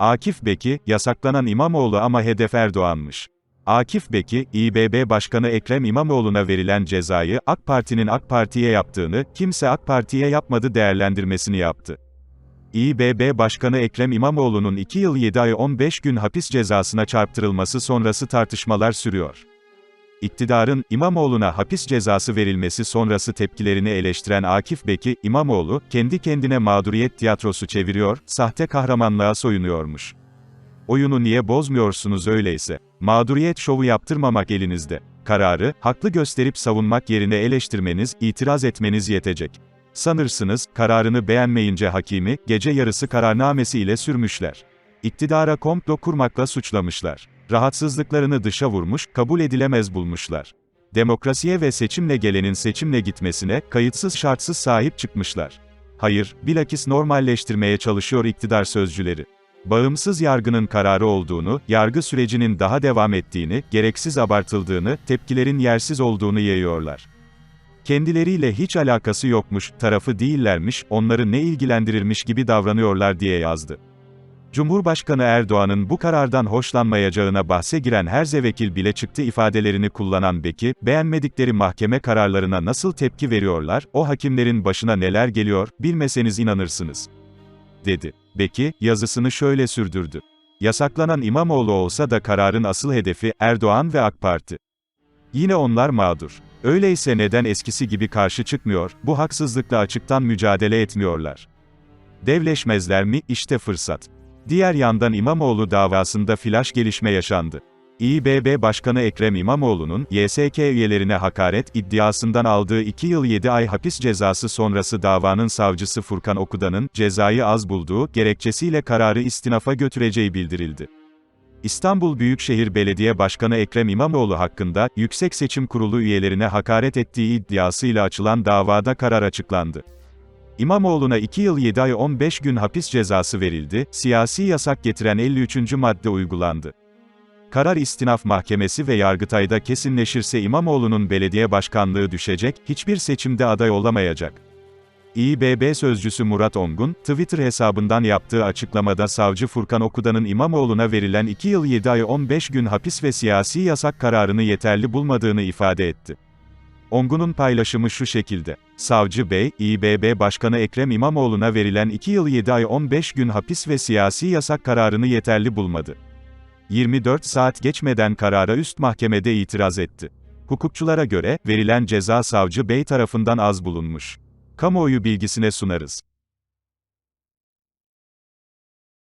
Akif Beki, yasaklanan İmamoğlu ama hedef Erdoğan'mış. Akif Beki, İBB Başkanı Ekrem İmamoğlu'na verilen cezayı, AK Parti'nin AK Parti'ye yaptığını, kimse AK Parti'ye yapmadı değerlendirmesini yaptı. İBB Başkanı Ekrem İmamoğlu'nun 2 yıl 7 ay 15 gün hapis cezasına çarptırılması sonrası tartışmalar sürüyor. İktidarın, İmamoğlu'na hapis cezası verilmesi sonrası tepkilerini eleştiren Akif Beki, İmamoğlu, kendi kendine mağduriyet tiyatrosu çeviriyor, sahte kahramanlığa soyunuyormuş. Oyunu niye bozmuyorsunuz öyleyse? Mağduriyet şovu yaptırmamak elinizde. Kararı, haklı gösterip savunmak yerine eleştirmeniz, itiraz etmeniz yetecek. Sanırsınız, kararını beğenmeyince hakimi, gece yarısı kararnamesi ile sürmüşler. İktidara komplo kurmakla suçlamışlar. Rahatsızlıklarını dışa vurmuş, kabul edilemez bulmuşlar. Demokrasiye ve seçimle gelenin seçimle gitmesine, kayıtsız şartsız sahip çıkmışlar. Hayır, bilakis normalleştirmeye çalışıyor iktidar sözcüleri. Bağımsız yargının kararı olduğunu, yargı sürecinin daha devam ettiğini, gereksiz abartıldığını, tepkilerin yersiz olduğunu yayıyorlar. Kendileriyle hiç alakası yokmuş, tarafı değillermiş, onları ne ilgilendirirmiş gibi davranıyorlar diye yazdı. Cumhurbaşkanı Erdoğan'ın bu karardan hoşlanmayacağına bahse giren Herzevekil bile çıktı ifadelerini kullanan Beki, beğenmedikleri mahkeme kararlarına nasıl tepki veriyorlar, o hakimlerin başına neler geliyor, bilmeseniz inanırsınız. Dedi. Beki, yazısını şöyle sürdürdü. Yasaklanan İmamoğlu olsa da kararın asıl hedefi, Erdoğan ve AK Parti. Yine onlar mağdur. Öyleyse neden eskisi gibi karşı çıkmıyor, bu haksızlıkla açıktan mücadele etmiyorlar? Devleşmezler mi, işte fırsat. Diğer yandan İmamoğlu davasında flash gelişme yaşandı. İBB Başkanı Ekrem İmamoğlu'nun, YSK üyelerine hakaret iddiasından aldığı 2 yıl 7 ay hapis cezası sonrası davanın savcısı Furkan Okudan'ın, cezayı az bulduğu, gerekçesiyle kararı istinafa götüreceği bildirildi. İstanbul Büyükşehir Belediye Başkanı Ekrem İmamoğlu hakkında, Yüksek Seçim Kurulu üyelerine hakaret ettiği iddiasıyla açılan davada karar açıklandı. İmamoğlu'na 2 yıl 7 ay 15 gün hapis cezası verildi, siyasi yasak getiren 53. madde uygulandı. Karar istinaf mahkemesi ve Yargıtay'da kesinleşirse İmamoğlu'nun belediye başkanlığı düşecek, hiçbir seçimde aday olamayacak. İBB sözcüsü Murat Ongun, Twitter hesabından yaptığı açıklamada savcı Furkan Okudan'ın İmamoğlu'na verilen 2 yıl 7 ay 15 gün hapis ve siyasi yasak kararını yeterli bulmadığını ifade etti. Ongun'un paylaşımı şu şekilde. Savcı Bey, İBB Başkanı Ekrem İmamoğlu'na verilen 2 yıl 7 ay 15 gün hapis ve siyasi yasak kararını yeterli bulmadı. 24 saat geçmeden karara üst mahkemede itiraz etti. Hukukçulara göre, verilen ceza savcı bey tarafından az bulunmuş. Kamuoyu bilgisine sunarız.